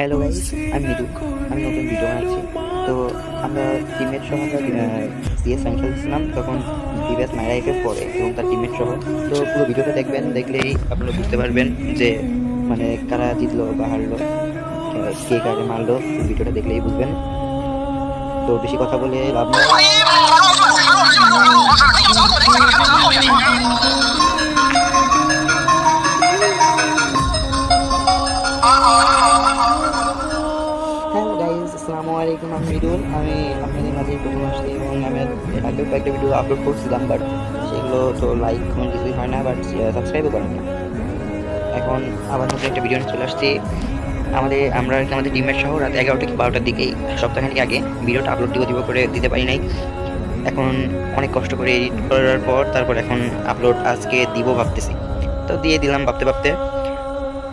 Hello guys আমি মিদু আমি নতুন ভিডিও বানাচ্ছি। তো আমরা টিমের সহ সিএস র্যাঙ্ক খেলছিলাম তখন দিব্যাস মায়েরা এফে পড়ে এবং তার টিমের সহ। তো পুরো ভিডিওটা দেখবেন, দেখলেই আপনারা বুঝতে পারবেন যে মানে কারা জিতলো বা হারলো, কে কারে মারলো ভিডিওটা দেখলেই বুঝবেন। তো বেশি কথা বলে লাভ নেই। আসসালামু আমি আপনাদের মাঝে প্রথম আসছি এবং আমি আগেও কয়েকটা ভিডিও আপলোড করছিলাম বাট সেগুলো তো লাইক কমেন্ট কিছুই হয় না বাট সাবস্ক্রাইবও করেন না। এখন আবার নতুন একটা ভিডিও চলে আসছি। আমাদের, আমরা কি আমাদের টিমের সহ রাত এগারোটা কি বারোটার দিকেই সপ্তাহখানিক আগে ভিডিওটা আপলোড দিব দিব করে দিতে পারি নাই। এখন অনেক কষ্ট করে এডিট করার পর তারপর এখন আপলোড আজকে দিব ভাবতেছি। তো দিয়ে দিলাম ভাবতে ভাবতে।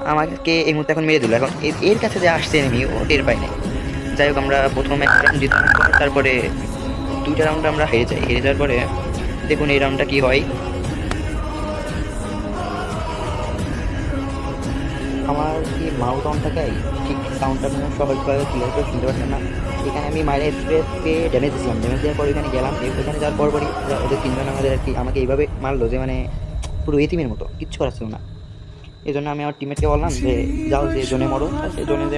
আমাকে এই মুহূর্তে এখন মেরে দিল। এখন এর- কাছে যে আসছে এনিমি ও টের পাই নাই। যাই হোক, আমরা প্রথম এক রাউন্ড তারপরে দুইটা রাউন্ড আমরা হেরে যাই। হেরে যাওয়ার পরে দেখুন এই রাউন্ডটা কি হয়। আমার কি মাউথ অন থাকায় ঠিক সাউন্ডটা মানে সহজভাবে ক্লিয়ার করে শুনতে পারছেন না। এখানে আমি মাইরা এক্সপ্রেসকে ড্যামেজ দিয়েছিলাম। ড্যামেজ দেওয়ার পর এখানে গেলাম ওখানে যাওয়ার পরপরই ওদের তিনজন আমাদের আর কি আমাকে এইভাবে মারলো যে মানে পুরো এতিমের মতো, কিচ্ছু করার ছিল না। এই জন্য আমি আমার টিমমেটকে বললাম যে, যাও যে জোনে মরো। সে জোনে যে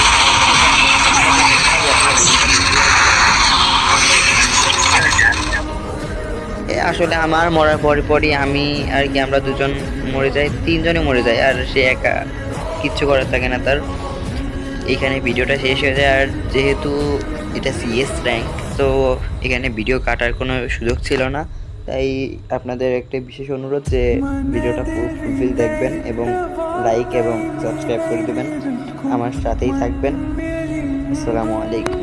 আসলে আমার মরার পরে পরই আমি আর কি আমরা দুজন মরে যাই তিনজনে মরে যায় আর সে একা কিচ্ছু করার থাকে না তার। এখানে ভিডিওটা শেষ হয়ে যায় আর যেহেতু এটা সিএস র্যাঙ্ক তো এখানে ভিডিও কাটার কোনো সুযোগ ছিল না। তাই আপনাদের একটা বিশেষ অনুরোধ যে ভিডিওটা ফুলফিল দেখবেন এবং লাইক এবং সাবস্ক্রাইব করে দেবেন। আমার সাথেই থাকবেন। আসসালামু আলাইকুম।